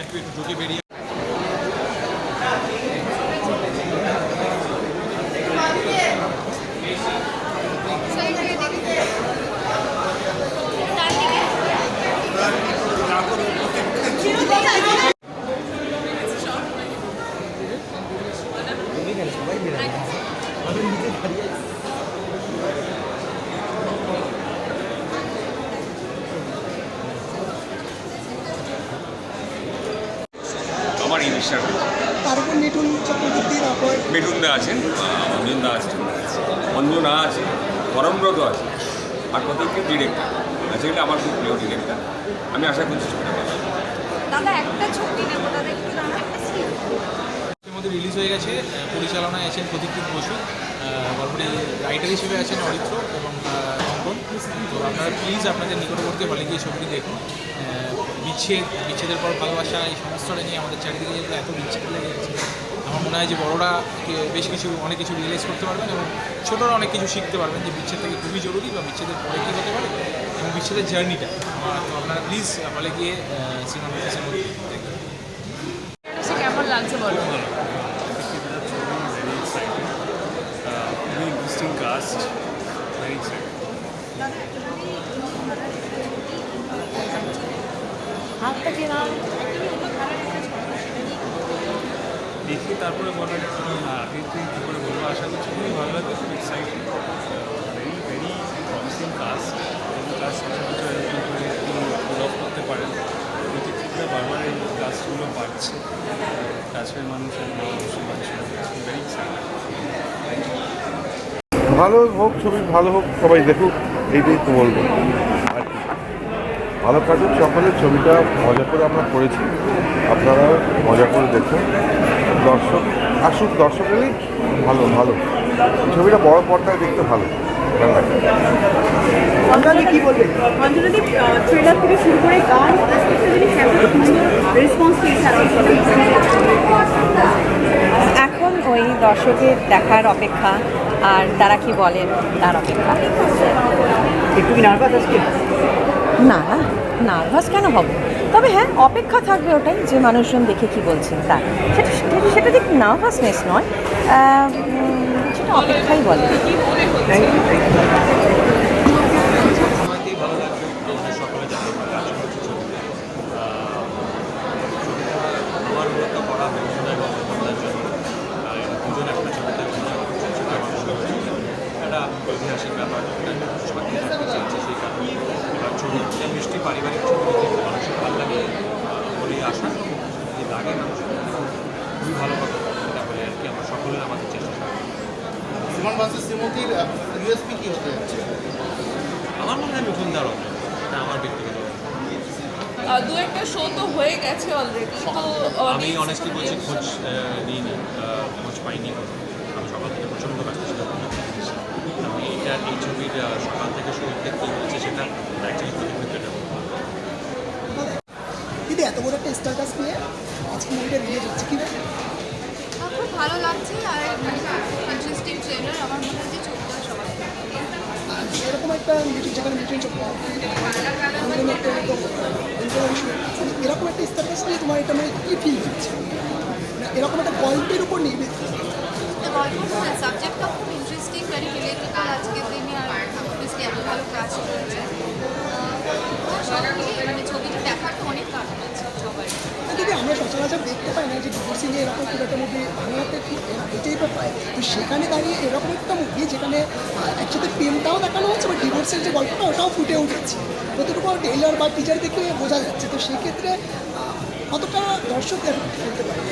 Thank একটু ঢুকে বেরিয়ে তার উপর মিঠুন দা আছেন? অঞ্জনদা আছেন। অঞ্জনা আছে পরমব্রত আছে। আর প্রত্যেককে ডিরেক্টর আছে এটা আমার খুব প্রিয় ডিরেক্টর আমি আশা করছি ছবিটা ভালো হবে। দাদা একটা ছবি নেব। দাদা একটু দাঁড়া এর মধ্যে রিলিজ হয়ে গেছে। পরিচালনায় আছেন প্রদীপ্ত বসু। গল্পটি রাইটার হিসেবে আছেন অরিত্র এবং অঙ্কন। তো আপনারা প্লিজ আপনাদের নিকটবর্তী হলে গিয়ে ছবিটি দেখুন। বিচ্ছেদ, বিচ্ছেদের পর ভালোবাসা, এই সমস্তটা নিয়ে আমাদের চারিদিকে যেহেতু এত বিচ্ছেদ লেগে গেছে, আমার মনে হয় যে বড়রা বেশ কিছু, অনেক কিছু রিয়েলাইজ করতে পারবেন এবং ছোটরা অনেক কিছু শিখতে পারবেন যে বিচ্ছেদ থেকে খুবই জরুরি বা বিচ্ছেদের পরে কী হতে পারে এবং বিচ্ছেদের জার্নিটা। তো আপনারা প্লিজ হলে গিয়ে সিনেমা কেমন লাগছে বলো? Very interesting cast. Very excited. হাতটা কি না দেখি তারপরে বলার আগে তুই কী করে বলব আশা করছি খুবই ভালো লাগবে খুব excited very very promising cast cast করে করতে পারেন। বারবার এই কাস্টগুলো পাচ্ছে কাছের মানুষের মানুষ ভেরি এক্সাইটেড ভালো হোক ছবি ভালো হোক সবাই দেখুক এইটাই তো বলব। আর কি। ভালো কাজুক সকলের ছবিটা মজা করে আমরা করেছি। আপনারা মজা করে দেখুন। দর্শক আসুক দর্শক এলেই ভালো ভালো। ছবিটা বড় পর্দায় দেখতে ভালো। পেয়েছে এখন ওই দর্শকের দেখার অপেক্ষা। আর তারা কি বলেন তার অপেক্ষা। একটু কি নার্ভাস আজকে না নার্ভাস কেন হব? তবে হ্যাঁ অপেক্ষা থাকবে ওটাই যে মানুষজন দেখে কি বলছেন তার। সেটা সেটা- সেটা দিক নার্ভাসনেস নয় সেটা অপেক্ষাই বলে সময়তেই ভালো লাগবে আমাদের সকলে জানি কাজ করছে ছবিতে ছবিটা আমার মূলত করা হয়েছিল এবং অন্যান্য জন্য আহ, দুজন একটা ছবিতে অভিনয় করছে সেটা মানুষের হয়েছে একটা ঐতিহাসিক ব্যাপার একটা সাক্ষী থাকতে চাইছে সেই কারণে এবার ছবি মিষ্টি পারিবারিক ছবি দেখে মানুষের ভালো লাগে বলেই আশা। যদি লাগে মানুষের খুবই ভালো কথা সেটা বলে আর কি আমরা সকলের আমাদের চেষ্টা থাকবে সিমন ভার্সেস সিমতির ইউএসপি কি হতে যাচ্ছে? আমার মনে হয় নতুন দারণ এটা আমার ব্যক্তিগত দু একটা শো তো হয়ে গেছে অলরেডি তো আমি অনেস্টলি বলছি খোঁজ নিইনি খোঁজ পাইনি আমি সকাল থেকে প্রচণ্ড ব্যস্ত ছিলাম। আমি এটা এই ছবির সকাল থেকে শুরু থেকে কী হচ্ছে সেটা দিদি এত বড় একটা স্ট্যাটাস নিয়ে আজকে মুভিটা রিলিজ হচ্ছে কি খুব ভালো লাগছে আর ইন্টারেস্টিং ট্রেলার আমার মনে হয় যে সবাই এরকম একটা যেখানে অঞ্জলি একটা এরকম একটা স্ট্যাটাস নিয়ে তোমার এটা মানে কি ফিল হচ্ছে? এরকম একটা গল্পের উপর নির্মিত গল্পটা সাবজেক্টটা খুব ইন্টারেস্টিং ভেরি রিলেটেবল আজকের দিনে আর অবভিয়াসলি এত ভালো কাজ করেছে সব মিলিয়ে মানে ছবিটা দেখার তো অনেক কারণ আছে সবার দিদি আমরা সচরাচর দেখতে পাই না যে ডিভোর্সি এরকম খুব একটা মুভি বাংলাতে এটাই তো পায় তো সেখানে দাঁড়িয়ে এরকম একটা মুভি যেখানে একসাথে প্রেমটাও দেখানো হচ্ছে বা ডিভোর্সের যে গল্পটা, ওটাও ফুটে উঠেছে। কতটুকু টেইলার বা টিচার দেখে বোঝা যাচ্ছে। তো সেক্ষেত্রে কতটা দর্শক ফেলতে পারে?